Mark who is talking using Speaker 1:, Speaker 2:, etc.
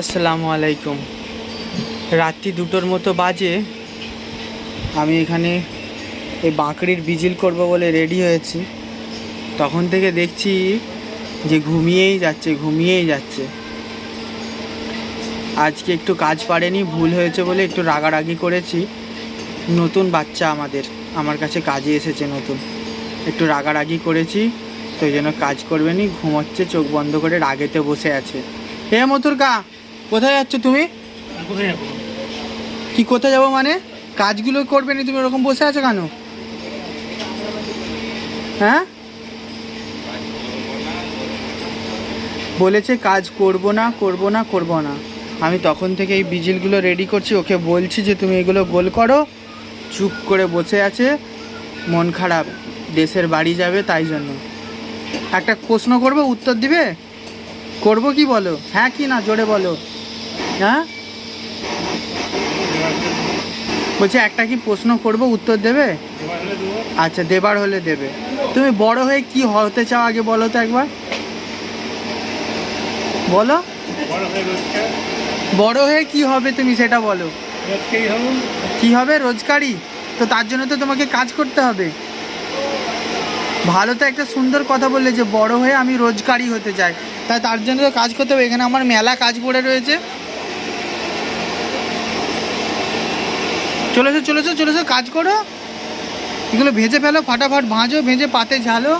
Speaker 1: আসসালামু আলাইকুম। রাত্রি দুটোর মতো বাজে। আমি এখানে এই বাঁকড়ির বিজিল করব বলে রেডি হয়েছি। তখন থেকে দেখছি যে ঘুমিয়েই যাচ্ছে ঘুমিয়েই যাচ্ছে। আজকে একটু কাজ পারেনি, ভুল হয়েছে বলে একটু রাগারাগি করেছি। নতুন বাচ্চা আমাদের, আমার কাছে কাজে এসেছে নতুন। একটু রাগারাগি করেছি, তো জন্য কাজ করবে নি, ঘুমোচ্ছে, চোখ বন্ধ করে রাগেতে বসে আছে। হে মতুর কা কোথায় যাচ্ছ তুমি?
Speaker 2: কোথায় যাব?
Speaker 1: কি কোথায় যাব মানে? কাজগুলো করবে না তুমি? ওরকম বসে আছো কেন? হ্যাঁ? বলেছে কাজ করব না করব না করব না। আমি তখন থেকে এই বিজিলগুলো রেডি করছি। ওকে বলছি যে তুমি এগুলো গোল করো। চুপ করে বসে আছে। মন খারাপ। দেশের বাড়ি যাবে তাই জন্য। একটা প্রশ্ন করব উত্তর দিবে? করব কি বলো? হ্যাঁ কি না জোরে বলো। হ্যাঁ বলছি, একটা কি প্রশ্ন করব? উত্তর দেবে? আচ্ছা দেবার হলে দেবে। তুমি বড় হয়ে কি হতে চাও আগে বলো তো একবার? বলো। বড় হয়ে কি হবে তুমি সেটা বলো। কি হবে? রোজগারি? তো তার জন্য তো তোমাকে কাজ করতে হবে। ভালো তো একটা সুন্দর কথা বললে যে বড় হয়ে আমি রোজগারি হতে চাই। তাই তার জন্য তো কাজ করতে হবে। এখানে আমার মেলা কাজ পড়ে রয়েছে। চলেছো চলেছে চলেছে কাজ করো। এগুলো ভেজে ফেলো ফাটাফাট ভাঁজো ভেজে পাতে ঝালো।